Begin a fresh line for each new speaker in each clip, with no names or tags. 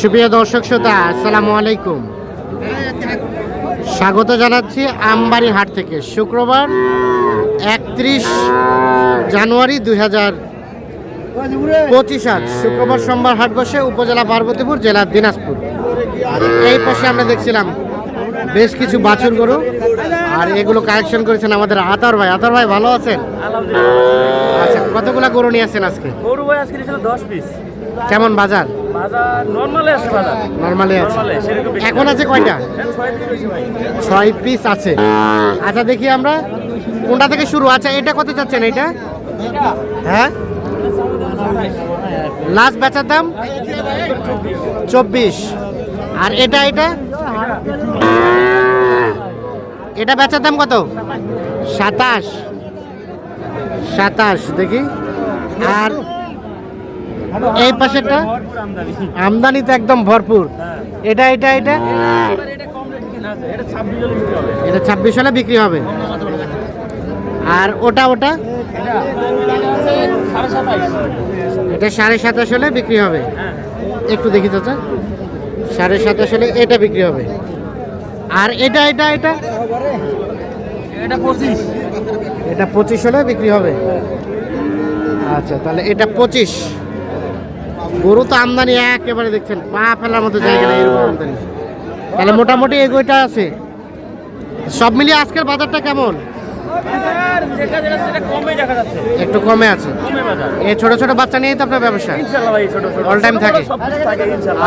সুপ্রিয় দর্শক শ্রোতা, আসসালামু আলাইকুম। স্বাগত জানাচ্ছি আমবাড়ি হাট থেকে। শুক্রবার একত্রিশ জানুয়ারি দুই হাজার পঁচিশ আজ। শুক্রবার সোমবার হাট বসে উপজেলা পার্বতীপুর, জেলার দিনাজপুর। আর এই পাশে আমরা দেখছিলাম বেশ কিছু বাছুর গরু। আর এগুলো কালেকশন করেছেন আমাদের আতার ভাই। আতার ভাই, ভালো আছেন? আচ্ছা কতগুলা গরু নিয়ে আসছেন আজকে?
গরু ভাই আজকে দশ পিস
কেমন বাজার?
নর্মালে আছে
এখন আছে কয়টা?
ছয় পিস
আছে। আচ্ছা দেখি আমরা। কোনটা থেকে শুরু? আচ্ছা এটা কত চাচ্ছেন এটা? হ্যাঁ? লাস্ট বেচার দাম? চব্বিশ। আর এটা এটা? এটা বেচার দাম কত? সাতাশ। সাতাশ দেখি। আর এই পাশেরটা?
ভরপুর আমদানি।
আমদানি তো একদম ভরপুর। এটা এটা এটা?
এটা ছাব্বিশ হলে বিক্রি হবে।
আর ওটা ওটা?
এটা সাড়ে
সাতাশ হলে বিক্রি হবে।
হ্যাঁ।
একটু দেখি চাচা। সাড়ে সাতাশ হলে এটা বিক্রি হবে। আর এটা এটা এটা?
এটা পঁচিশ।
এটা পঁচিশ হলে বিক্রি হবে। আচ্ছা তাহলে এটা পঁচিশ। গরু তো আমদানি একেবারে দেখছেন পা ফেলার মতো জায়গা নেই এরকম আমদানি। তাহলে মোটামুটি এগোটা আছে। সব মিলিয়ে আজকের বাজারটা কেমন? একটু কমে আছে। এই ছোট ছোট বাচ্চা নিয়েই তো আপনার ব্যবসা?
অল ছোট
থাকে?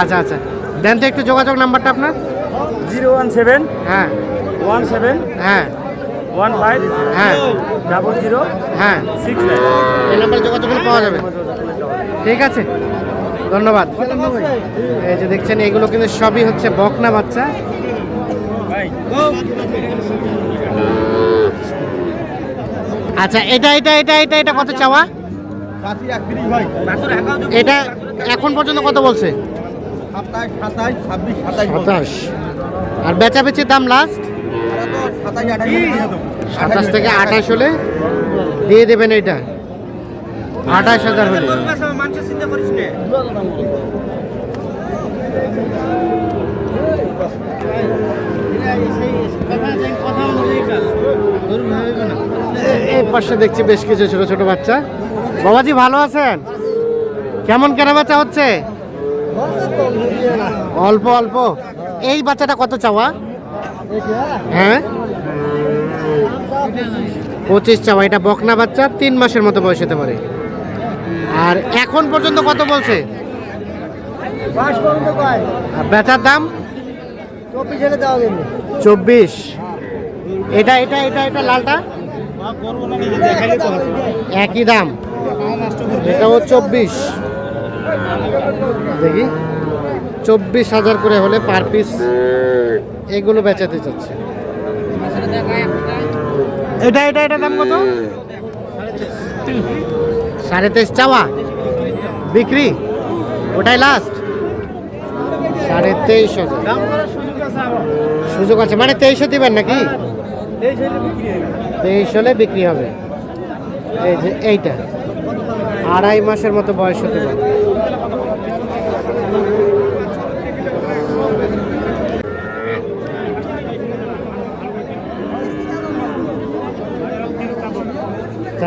আচ্ছা আচ্ছা। দেন তো একটু যোগাযোগ নাম্বারটা আপনার।
জিরো ওয়ান সেভেন
হ্যাঁ।
ওয়ান সেভেন
হ্যাঁ।
ওয়ান ফাইভ
হ্যাঁ।
ডাবল জিরো
হ্যাঁ।
Six nine.
এই নাম্বারে যোগাযোগ পাওয়া যাবে। ঠিক আছে। ধন্যবাদ। এই যে দেখছেন, এগুলো কিন্তু সবই হচ্ছে বকনা বাচ্চা। আচ্ছা এটা এটা এটা এটা এটা কত চাওয়া? এটা এখন পর্যন্ত কত বলছে? আর বেচা বেচির দাম লাস্ট
সাতাশ
থেকে আঠাশ হলে দিয়ে দেবেন এটা। আঠাশ হাজার হলে। এই পাশে দেখছি বেশ কিছু ছোট ছোট বাচ্চা। বাবাজি ভালো আছেন? কেমন কেনা বাচ্চা হচ্ছে? অল্প অল্প। এই বাচ্চাটা কত চাওয়া? হ্যাঁ? পঁচিশ চাওয়া। এটা বকনা বাচ্চা, তিন মাসের মতো বয়স হতে পারে। আর এখন পর্যন্ত কত বলছে? বেচার দাম?
চব্বিশ
এটা এটা এটা এটা লালটা? একই দাম। এটাও চব্বিশ। দেখি। চব্বিশ হাজার করে হলে পার পিস এগুলো বেচাতে চাচ্ছে। এটা এটা এটা দাম কত? সাড়ে তেইশ চাওয়া। বিক্রি? ওটাই লাস্ট সাড়ে তেইশ হাজার। সুযোগ আছে মানে তেইশে দিবেন নাকি? তেইশ হলে বিক্রি হবে। এই যে এইটা। আড়াই মাসের মতো বয়স হতে পারে।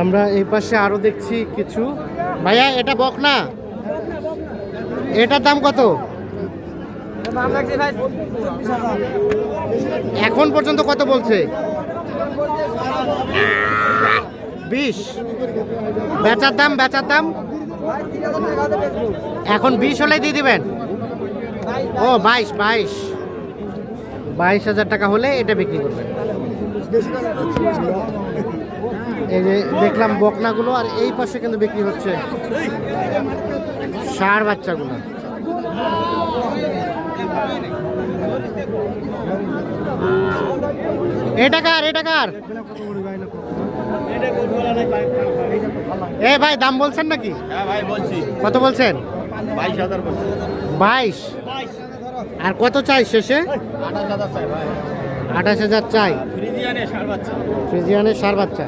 আমরা এই পাশে আরও দেখছি কিছু। ভাইয়া, এটা বক না? এটার দাম কত? এখন পর্যন্ত কত বলছে? বিশ। বেচার দাম বেচার দাম? এখন বিশ হলে দিয়ে দিবেন? ও, বাইশ বাইশ। বাইশ হাজার টাকা হলে এটা বিক্রি করবেন। এই যে দেখলাম বকনাগুলো আর এই পাশে কিন্তু বিক্রি হচ্ছে ষাঁড় বাচ্চাগুলো। এটা কার এটা কার? এ ভাই দাম বলছেন নাকি?
হ্যাঁ
কত বলছেন?
বাইশ
আর কত চাই শেষে?
আঠাশ হাজার চাই
ফ্রিজিয়ানের সার বাচ্চা।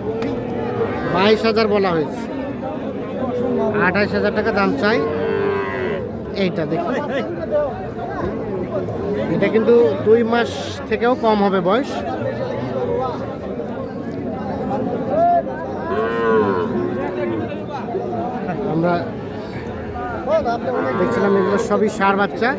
বাইশ হাজার বলা হয়েছে আঠাইশ হাজার টাকা দাম চাই এইটা দেখি এটা কিন্তু দুই মাস থেকেও কম হবে বয়স আমরা দেখছিলাম এগুলো সবই সার বাচ্চা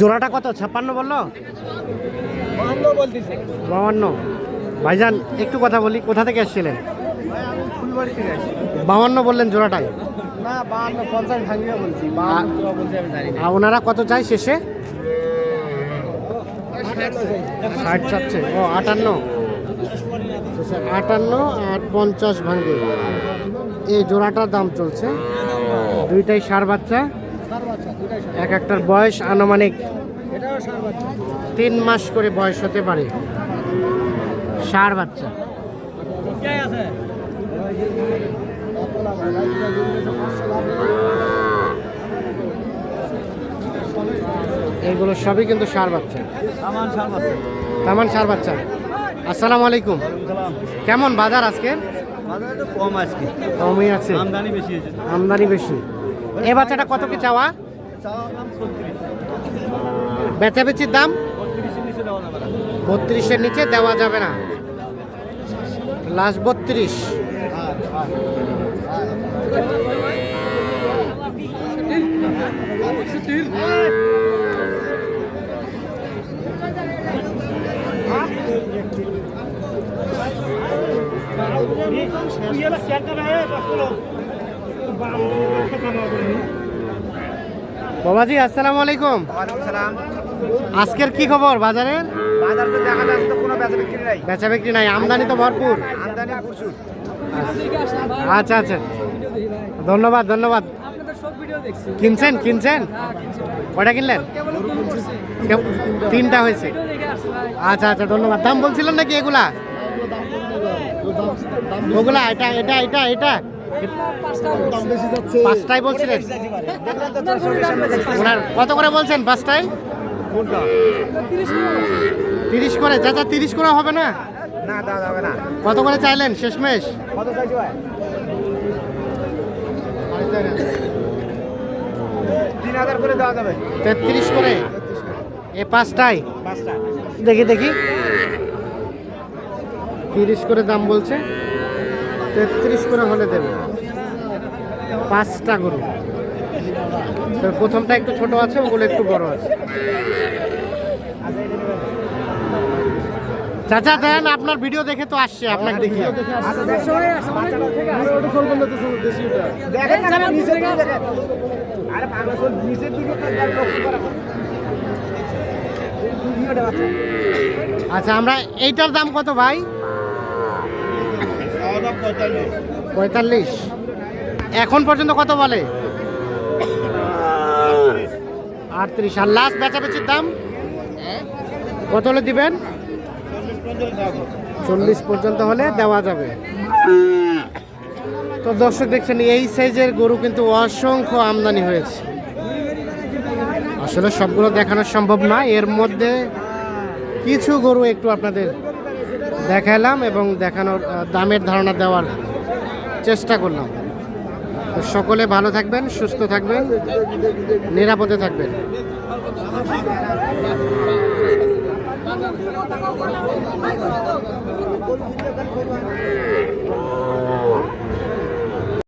জোড়াটা কত? ছাপ্পান্ন বলল?
বাহান্ন
বাউান্ন ভাইজান একটু কথা বলি কোথা থেকে এসেছিলেন?
ফুলবাড়ি থেকে আসি
বাউান্ন বললেন জোড়াটাই। ওনারা কত চাই শেষে? ষাট চাচ্ছে। ও আটান্ন। আটান্ন আর পঞ্চাশ ভাঙ্গে এই জোড়াটার দাম চলছে দুইটাই সার বাচ্চা। এক একটার বয়স আনুমানিক তিন মাস করে বয়স হতে পারে। সার বাচ্চা। এগুলো সবই কিন্তু সার বাচ্চা। তেমন সার বাচ্চা। আসসালামু আলাইকুম। কেমন বাজার আজকে?
কম আজকে।
কমই আছে।
আমদানি বেশি
আমদানি বেশি। এই বাচ্চাটা কত কি চাওয়া? বেচাবেচির দাম?
বত্রিশের নিচে দেওয়া যাবে না।
বত্রিশের নিচে দেওয়া যাবে না। লাস্ট বত্রিশ। বাবাজি আসসালামু আলাইকুম। আজকের কি খবর বাজারের
বাজার তো দেখা যাচ্ছে কোনো বেচা বিক্রি নাই।
বেচা বিক্রি নাই আমদানি তো ভরপুর।
আমদানি প্রচুর।
আচ্ছা আচ্ছা। ধন্যবাদ ধন্যবাদ। কিনছেন কিনছেন? কয়টা কিনলেন? তিনটা হয়েছে। আচ্ছা আচ্ছা ধন্যবাদ। দাম বলছিলেন নাকি এগুলা? ওগুলা এটা এটা এটা এটা। পাঁচটাই বলছিলেন? ওনার কত করে বলছেন পাঁচটাই তিরিশ করে। চাচা তিরিশ করে হবে না?
না দেওয়া না
কত করে চাইলেন? শেষমেশ? তেত্রিশ করে। এ পাঁচটাই দেখি দেখি। তিরিশ করে দাম বলছে, তেত্রিশ করে হলে দেবে। পাঁচটা গরু। প্রথমটা একটু ছোট আছে, ওগুলো একটু বড় আছে। চাচা, দেন আপনার ভিডিও দেখে তো আসছে, আপনাকে দেখি। আচ্ছা আমরা এইটার দাম কত ভাই? পঁয়তাল্লিশ। এখন পর্যন্ত কত বলে? আটত্রিশ। আর লাস্ট বেচাবেচির দাম? কত হলে দিবেন? চল্লিশ পর্যন্ত হলে দেওয়া যাবে। তো দর্শক দেখছেন, এই সাইজের গরু কিন্তু অসংখ্য আমদানি হয়েছে। আসলে সবগুলো দেখানো সম্ভব না। এর মধ্যে কিছু গরু একটু আপনাদের দেখালাম এবং দেখানোর দামের ধারণা দেওয়ার চেষ্টা করলাম। সকলে ভালো থাকবেন, সুস্থ থাকবেন, নিরাপদে থাকবেন।